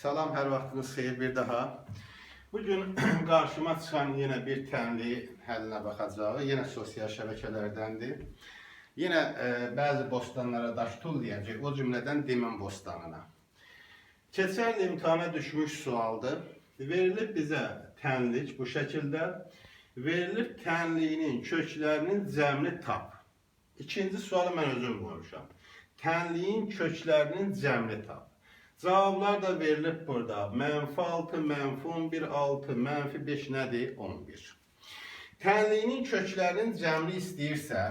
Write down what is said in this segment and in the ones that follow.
Salam, her vaxtınız xeyir bir daha. Bugün karşıma çıkan yine bir tənli həllinə baxacağı, yine sosial şəbəkələrdəndir. Yine e, bəzi bostanlara daş tul deyəcək, o cümlədən Demən bostanına. Keçən il imtahana düşmüş sualdır. Verilib bizə tənlik bu şəkildə. Verilib tənliyinin köklərinin cəmini tap. İkinci sualı mən özüm qoymuşam. Tənliyin köklərinin cəmini tap. Cavablar da verilib burada. Mənfi 6, mənfi 11, 6, mənfi 5 nədir? 11. Tənliyinin köklərinin cəmini istəyirsə,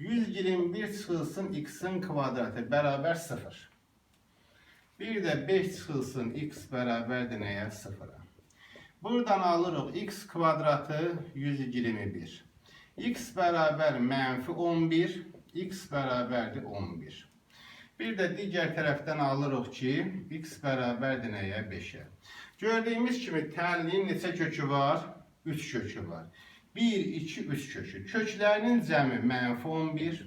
121 çıxılsın x-in kvadratı bərabər 0. Bir de 5 çıxılsın x bərabərdir nəyə? 0-a. Buradan alırıq x kvadratı 121. x bərabər mənfi 11, x bərabərdir 11. Bir de digər tərəfdən alırıq ki, x bərabərdir nəyə? 5-ə. Gördüyümüz kimi tənliyin neçə kökü var? 3 kökü var. 1, 2, 3 kökü. Köklərinin cəmi mənfi 11,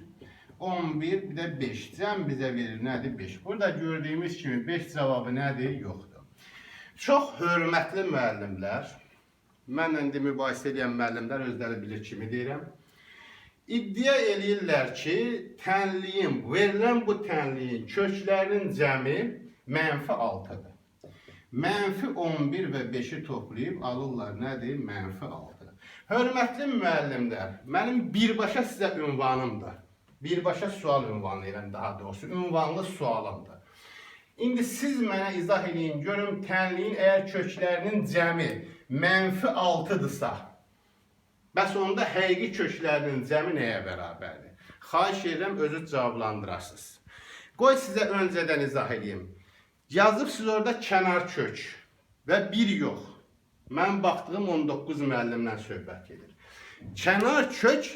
11, bir də 5. Cəm bizə verir nədir? 5. Burada gördüyümüz kimi 5 cavabı nədir? Yoxdur. Çox hörmətli müəllimlər, mənlə indi mübahisə edən müəllimlər özləri bilir kimi deyirəm. İddia eləyirlər ki, tənliyin, verilən bu tənliyin köklərinin cəmi mənfi 6-dır. Mənfi 11 və 5-i toplayıb alırlar nədir? Mənfi 6. Hörmətli müəllimlər, mənim birbaşa sizə ünvanımdır. Birbaşa sual ünvanı edirəm daha doğrusu, ünvanlı sualımdır. İndi siz mənə izah edin, görüm tənliyin əgər köklərinin cəmi mənfi 6-dırsa, bəs onda həqiqi köklərinin cəmi nəyə bərabərdir? Xahiş edirəm, özü cavablandırasınız. Qoy sizə öncədən izah edeyim. Yazıbsınız orada kənar kök və bir yox. Mən baxdığım 19 müəllimlə söhbət gedir. Kənar kök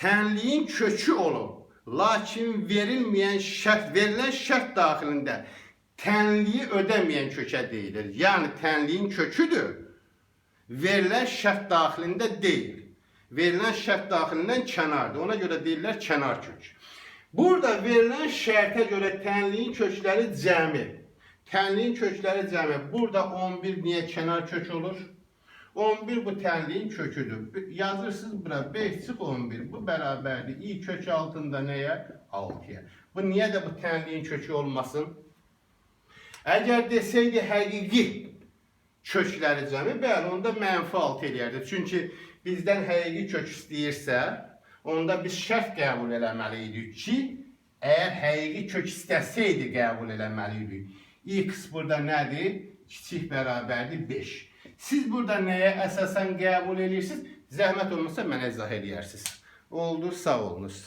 tənliyin kökü olub. Lakin verilməyən şərt, verilən şərt daxilində tənliyi ödəməyən kökə deyilir. Yəni tənliyin köküdür. Verilən şərt daxilində deyil. Verilən şərt daxilindən kənardır. Ona görə deyirlər kənar kök. Burada verilən şərtə görə tənliyin kökləri cəmi. Tənliyin kökləri cəmi. Burada 11 niyə kənar kök olur? 11 bu tənliyin köküdür. Yazırsınız bura 5 çıx 11. Bu bərabərdir. i kök altında nəyə? 6-ya. Bu niyə də bu tənliyin kökü olmasın? Əgər desəydi həqiqi kökləri cəmi, bəli, onda mənfi 6 eləyərdi. Çünki bizdən həqiqi kök istəyirsə, onda biz şərt qəbul eləməli idik ki, əgər həqiqi kök istəsəydi qəbul eləməli idik. x burada nədir? Kiçik bərabərdir 5. Siz burada nəyə əsasən qəbul edirsiniz? Zəhmət olmasa mənə izah edərsiniz. Oldu, sağ olunuz.